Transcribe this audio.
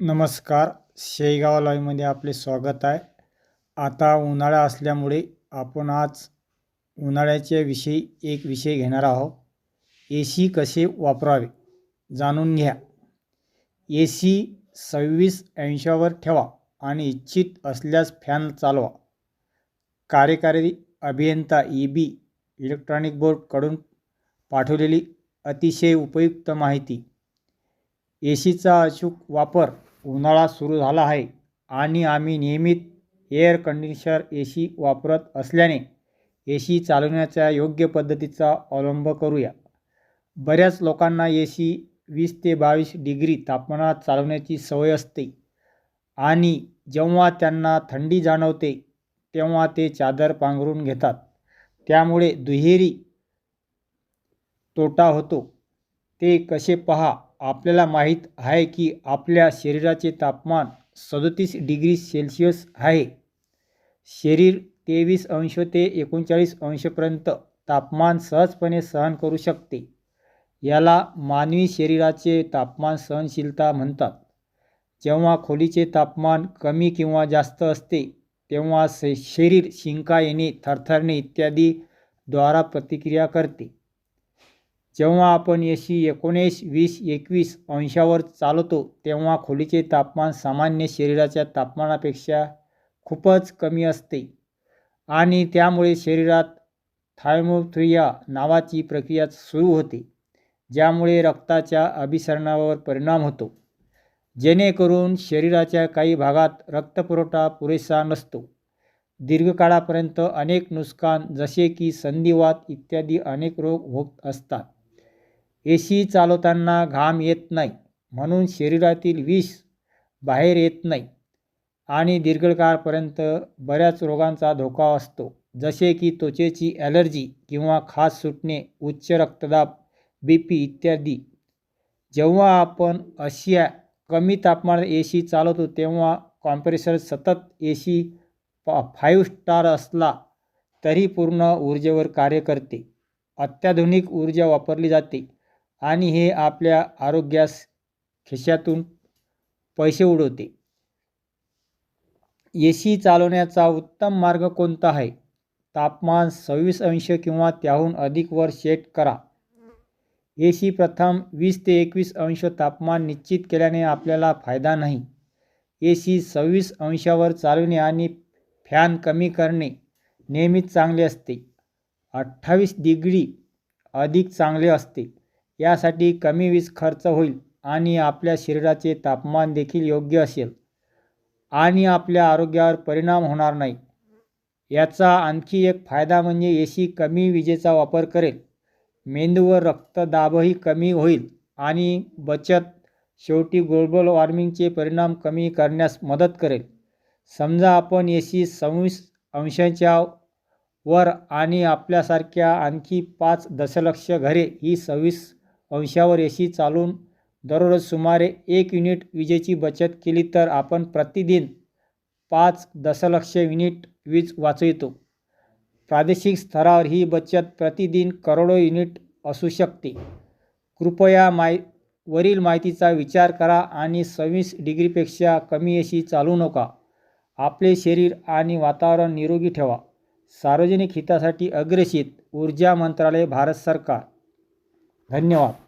नमस्कार. शेगाव लाईव्हमध्ये आपले स्वागत आहे. आता उन्हाळा असल्यामुळे आपण आज उन्हाळ्याच्या विषयी एक विषय घेणार आहोत. ए सी कसे वापरावे जाणून घ्या. ए सी सव्वीस अंशावर ठेवा आणि इच्छित असल्यास फॅन चालवा. कार्यकारी अभियंता ई बी इलेक्ट्रॉनिक बोर्डकडून पाठवलेली अतिशय उपयुक्त माहिती. ए सीचा अचूक वापर उन्हाळा सुरू झाला आहे आणि आम्ही नियमित एअर कंडिशनर ए सी वापरत असल्याने ए सी चालवण्याच्या योग्य पद्धतीचा अवलंब करूया. बऱ्याच लोकांना ए सी वीस ते बावीस डिग्री तापमानात चालवण्याची सवय असते आणि जेव्हा त्यांना थंडी जाणवते तेव्हा ते चादर पांघरून घेतात. त्यामुळे दुहेरी तोटा होतो. ते कसे पहा? आपल्याला माहीत आहे की आपल्या शरीराचे तापमान सदोतीस डिग्री सेल्सिअस आहे. शरीर तेवीस अंश ते एकोणचाळीस अंशपर्यंत तापमान सहजपणे सहन करू शकते. याला मानवी शरीराचे तापमान सहनशीलता म्हणतात. जेव्हा खोलीचे तापमान कमी किंवा जास्त असते तेव्हा शरीर शिंका येणे थरथरणे इत्यादी द्वारा प्रतिक्रिया करते. जेव्हा आपण एशी एकोणीस वीस एकवीस अंशावर चालवतो तेव्हा खोलीचे तापमान सामान्य शरीराच्या तापमानापेक्षा खूपच कमी असते. आणि त्यामुळे शरीरात थायमोथ्रिया नावाची प्रक्रिया सुरू होते ज्यामुळे रक्ताच्या अभिसरणावर परिणाम होतो. जेणेकरून शरीराच्या काही भागात रक्तपुरवठा पुरेसा नसतो. दीर्घकाळापर्यंत अनेक नुकसान जसे की संधिवात इत्यादी अनेक रोग होत असतात. ए सी चालवताना घाम येत नाही. म्हणून शरीरातील विष बाहेर येत नाही. आणि दीर्घकाळापर्यंत बऱ्याच रोगांचा धोका असतो. जसे की त्वचेची ॲलर्जी किंवा खास सुटणे उच्च रक्तदाब बी पी इत्यादी. जेव्हा आपण अशा कमी तापमानात ए सी चालवतो तेव्हा कॉम्प्रेसर सतत ए सी पा फाईव्ह स्टार असला तरी पूर्ण ऊर्जेवर कार्य करते. अत्याधुनिक ऊर्जा वापरली जाते. आणि हे आपल्या आरोग्यास खिशातून पैसे उडवते. ए सी चालवण्याचा उत्तम मार्ग कोणता आहे? तापमान सव्वीस अंश किंवा त्याहून अधिक वर सेट करा. ए सी प्रथम वीस ते एकवीस अंश तापमान निश्चित केल्याने आपल्याला फायदा नाही. ए सी सव्वीस अंशावर चालवणे आणि फॅन कमी करणे नेहमीच चांगले असते. अठ्ठावीस डिग्री अधिक चांगले असते. यासाठी कमी वीज खर्च होईल आणि आपल्या शरीराचे तापमान देखील योग्य असेल आणि आपल्या आरोग्यावर परिणाम होणार नाही. याचा आणखी एक फायदा म्हणजे ए सी कमी विजेचा वापर करेल. मेंदूवर रक्तदाबही कमी होईल आणि बचत शेवटी ग्लोबल वॉर्मिंगचे परिणाम कमी करण्यास मदत करेल. समजा आपण ए सी सव्वीस अंशांच्या वर आणि आपल्यासारख्या आणखी पाच दशलक्ष घरे ही सव्वीस अंशावर एसी चालून दररोज सुमारे एक युनिट विजेची बचत केली तर आपण प्रतिदिन पाच दशलक्ष युनिट वीज वाचवितो. प्रादेशिक स्तरावर ही बचत प्रतिदिन करोडो युनिट असू शकते. कृपया माय वरील माहितीचा विचार करा आणि सव्वीस डिग्रीपेक्षा कमी एसी चालू नका. आपले शरीर आणि वातावरण निरोगी ठेवा. सार्वजनिक हितासाठी अग्रेसित ऊर्जा मंत्रालय भारत सरकार. धन्यवाद.